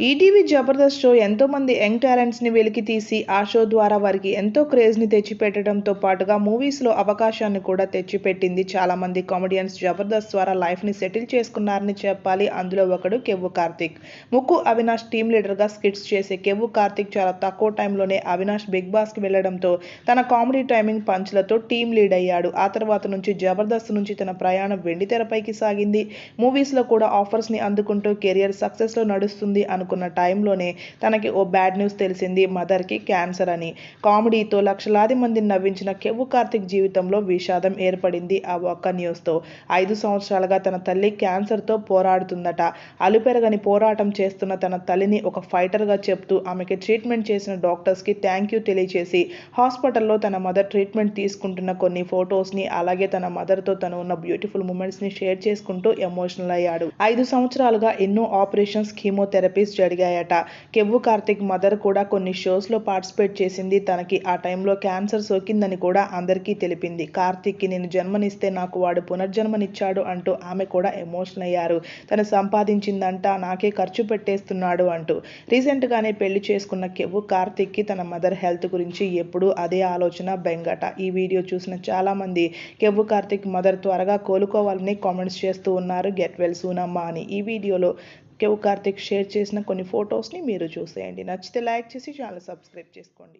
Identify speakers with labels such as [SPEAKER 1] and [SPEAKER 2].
[SPEAKER 1] ETV Jabardasth show ఎంతో మంది young టాలెంట్స్ని వెలికి తీసి ఆ షో ద్వారా వారికి ఎంతో క్రేజ్ని తెచ్చిపెట్టడంతో పాటుగా మూవీస్లో అవకాశాన్ని కూడా తెచ్చిపెట్టింది చాలామంది కామెడియన్స్. జబర్దస్త్ ద్వారా లైఫ్ని సెటిల్ చేసుకున్నారని చెప్పాలి. అందులో ఒకడు కెవ్వు కార్తిక్. ముక్కు అవినాష్ టీమ్ లీడర్గా స్కిట్స్ చేసే కెవ్వు కార్తిక్ చాలా తక్కువ టైంలోనే అవినాష్ బిగ్ బాస్కి వెళ్ళడంతో తన కామెడీ టైమింగ్ పంచ్లతో టీమ్ లీడ్ అయ్యాడు. ఆ తర్వాత నుంచి జబర్దస్త్ నుంచి తన ప్రయాణం వెండితెరపైకి సాగింది. మూవీస్లో కూడా ఆఫర్స్ని అందుకుంటూ కెరియర్ సక్సెస్లో నడుస్తుంది నడుస్తుంది అనుకున్న టైంలోనే తనకి ఓ బ్యాడ్ న్యూస్ తెలిసింది మదర్కి క్యాన్సర్ అని. కామెడీతో లక్షలాది మందిని నవ్వించిన కెవ్వు కార్తిక్ జీవితంలో విషాదం ఏర్పడింది ఆ ఒక్క న్యూస్తో. ఐదు సంవత్సరాలుగా తన తల్లి క్యాన్సర్తో పోరాడుతుందట. అలుపెరగని పోరాటం చేస్తున్న తన తల్లిని ఒక ఫైటర్గా చెప్తూ ఆమెకి ట్రీట్మెంట్ చేసిన డాక్టర్స్కి థ్యాంక్ యూ తెలియజేసి హాస్పిటల్లో తన మదర్ ట్రీట్మెంట్ తీసుకుంటున్న కొన్ని ఫొటోస్ని అలాగే తన మదర్తో తను ఉన్న బ్యూటిఫుల్ మూమెంట్స్ని షేర్ చేసుకుంటూ ఎమోషనల్ అయ్యాడు. ఐదు సంవత్సరాలుగా ఎన్నో ఆపరేషన్స్ కీమోథెరపీస్ జరిగాయట. కెవ్వు కార్తిక్ మదర్ కూడా కొన్ని షోస్లో పార్టిసిపేట్ చేసింది. తనకి ఆ టైంలో క్యాన్సర్ సోకిందని కూడా అందరికీ తెలిపింది. కార్తిక్కి నేను జన్మనిస్తే నాకు వాడు పునర్జన్మనిచ్చాడు అంటూ ఆమె కూడా ఎమోషనల్ అయ్యారు. తను సంపాదించిందంట నాకే ఖర్చు పెట్టేస్తున్నాడు అంటూ. రీసెంట్గానే పెళ్ళి చేసుకున్న కెవ్వు కార్తిక్కి తన మదర్ హెల్త్ గురించి ఎప్పుడూ అదే ఆలోచన బెంగట. ఈ వీడియో చూసిన చాలామంది కెవ్వు కార్తిక్ మదర్ త్వరగా కోలుకోవాలని కామెంట్స్ చేస్తూ ఉన్నారు. గెట్ వెల్ సూనమ్మ అని. ఈ వీడియోలో కేవ్ కార్తిక్ షేర్ చేసిన కొన్ని ఫొటోస్ని మీరు చూసేయండి. నచ్చితే లైక్ చేసి ఛానల్ సబ్స్క్రైబ్ చేసుకోండి.